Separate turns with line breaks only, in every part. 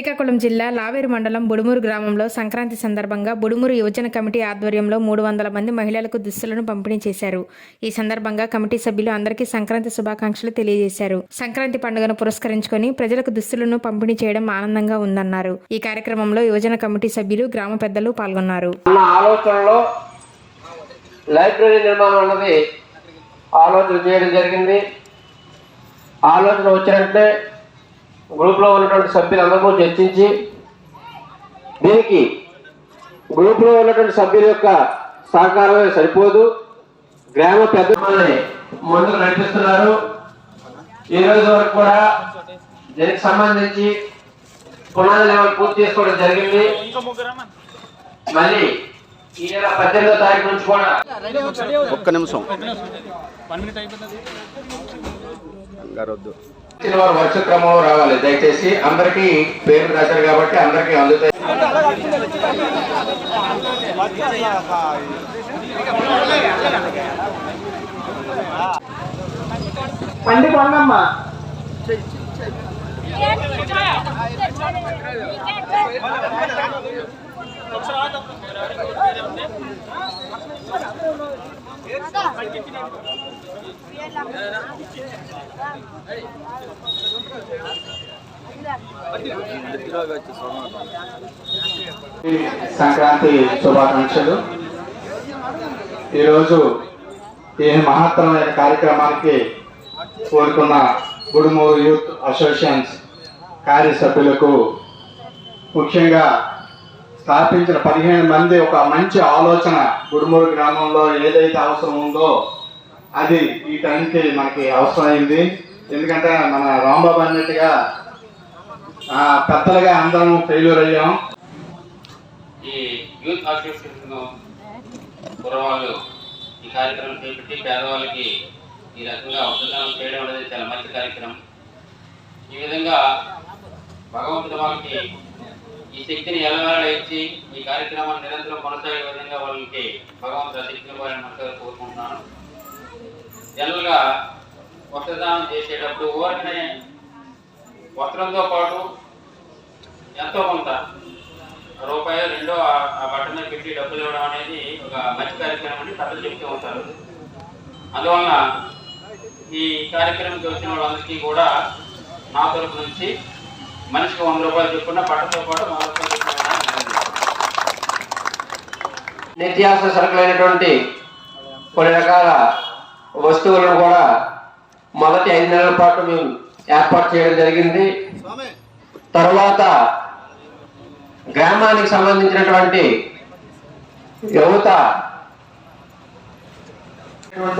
శ్రీకాకుళం జిల్లా లావేరు మండలం బుడుమూరు గ్రామంలో సంక్రాంతి సందర్భంగా బుడుమూరు యువజన కమిటీ ఆధ్వర్యంలో మూడు వందల మంది మహిళలకు దుస్తులను పంపిణీ చేశారు. ఈ సందర్భంగా కమిటీ సభ్యులు అందరికీ సంక్రాంతి శుభాకాంక్షలు తెలియజేశారు. సంక్రాంతి పండుగను పురస్కరించుకొని ప్రజలకు దుస్తులను పంపిణీ చేయడం ఆనందంగా ఉందన్నారు. ఈ కార్యక్రమంలో యువజన కమిటీ సభ్యులు గ్రామ పెద్దలు పాల్గొన్నారు.
ఆలోచనలో లైబ్రరీ నిర్మాణం అన్నది ఆలోచన చేయడం జరిగింది. ఆలోచన వచ్చినట్టే గ్రూప్లో ఉన్నటువంటి సభ్యులందరూ చర్చించి దీనికి గ్రూప్లో ఉన్నటువంటి సభ్యుల యొక్క సహకారమే సరిపోదు. గ్రామ పెద్దలని ముందుకు నడిపిస్తున్నారు. ఈ రోజు వరకు కూడా దీనికి సంబంధించి పునాది లెవెల్ పూర్తి చేసుకోవడం జరిగింది. మళ్ళీ ఈ నెల పద్దెనిమిదో తారీఖు నుంచి కూడా
ఒక్క నిమిషం.
వారు వరుస క్రమంలో రావాలి. దయచేసి అందరికీ పేర్లు రాశారు కాబట్టి అందరికీ అందుతాయి.
పండి పండమ్మా
సంక్రాంతి శుభాకాంక్షలు. ఈరోజు ఈ మహత్తరమైన కార్యక్రమానికి కోరుకున్న గుడుమూరు యూత్ అసోసియేషన్స్ కార్యసభ్యులకు ముఖ్యంగా స్థాపించిన పదిహేను మంది ఒక మంచి ఆలోచన గుడుమూరు గ్రామంలో ఏదైతే అవసరం ఉందో అది ఈ టైంకి మనకి అవసరమైంది. ఎందుకంటే మన రాంబాబు అన్నట్టుగా ఆ, పెద్దలుగా అందరం ఫెయిల్యూర్ అయ్యాం.
ఈ యూత్ అసోసియేషన్ కుర్రవాళ్ళు ఈ కార్యక్రమం చేపట్టి పేదవాళ్ళకి ఈ రకంగా వసతులను చేయడం అనేది చాలా మంచి కార్యక్రమం. ఈ విధంగా భగవంతుడు వాళ్ళకి ఈ శక్తిని ఎలవేళ ఇచ్చి ఈ కార్యక్రమాన్ని నిరంతరం కొనసాగే విధంగా వాళ్ళకి భగవంతుడు శక్తిని వారిని మనసు కోరుకుంటున్నాను. జనరల్గా వస్త్రదానం చేసేటప్పుడు ఊరికనే వస్త్రంతో పాటు ఎంతో కొంత రూపాయి రెండో ఆ- బట్ట మీద పెట్టి డబ్బులు ఇవ్వడం అనేది ఒక మంచి కార్యక్రమం అని పెద్దలు చెప్తూ ఉంటారు. అందువలన ఈ కార్యక్రమంకి వచ్చిన వాళ్ళందరికీ కూడా నా తరపు నుంచి మనిషికి వంద రూపాయలు చెప్పుకున్న బట్టతో పాటు వంద రూపాయలు చెప్పుకున్న
నిత్యావసర సరుకులైనటువంటి కొన్ని రకాల వస్తువులను కూడా మొదటి ఐదు నెలల పాటు మేము ఏర్పాటు చేయడం జరిగింది. తర్వాత గ్రామానికి సంబంధించినటువంటి యువత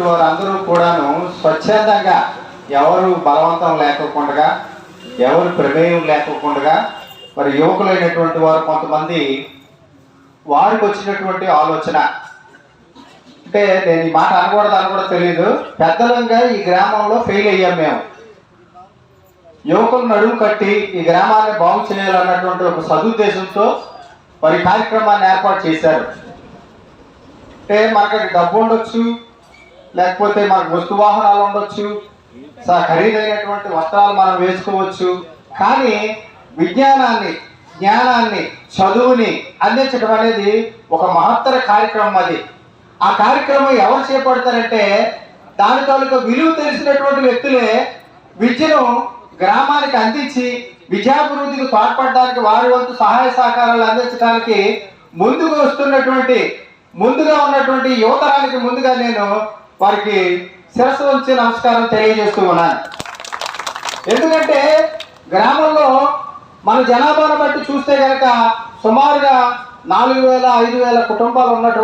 వారందరూ కూడాను స్వచ్ఛందంగా ఎవరు బలవంతం లేకోకుండా ఎవరు ప్రమేయం లేకోకుండా మరి యువకులైనటువంటి వారు కొంతమంది వారికి వచ్చినటువంటి ఆలోచన అంటే నేను ఈ మాట అనకూడదు అని కూడా తెలియదు పెద్దలంగా ఈ గ్రామంలో ఫెయిల్ అయ్యాం మేము. యువకులు నడుము కట్టి ఈ గ్రామాన్ని బాగు చేయాలన్నటువంటి ఒక సదుద్దేశంతో మరి కార్యక్రమాన్ని ఏర్పాటు చేశారు. అంటే మనకి డబ్బు ఉండొచ్చు లేకపోతే మనకు వస్తు వాహనాలు ఉండొచ్చు ఖరీదైనటువంటి వస్త్రాలు మనం వేసుకోవచ్చు. కానీ విజ్ఞానాన్ని జ్ఞానాన్ని చదువుని అందించడం అనేది ఒక మహత్తర కార్యక్రమం అది. ఆ కార్యక్రమం ఎవరు చేపడతారంటే దాని తాలూకు విలువ తెలిసినటువంటి వ్యక్తులే విద్యను గ్రామానికి అందించి విద్యాభివృద్ధికి తోడ్పడడానికి వారి వంతు సహాయ సహకారాలు అందించడానికి ముందుకు వస్తున్నటువంటి ముందుగా ఉన్నటువంటి యువతరానికి ముందుగా నేను వారికి శిరస్సు వంచి నమస్కారం తెలియజేస్తూ ఉన్నాను. ఎందుకంటే గ్రామంలో మన జనాభాను బట్టి చూస్తే కనుక సుమారుగా నాలుగు వేల ఐదు వేల కుటుంబాలు ఉన్నటువంటి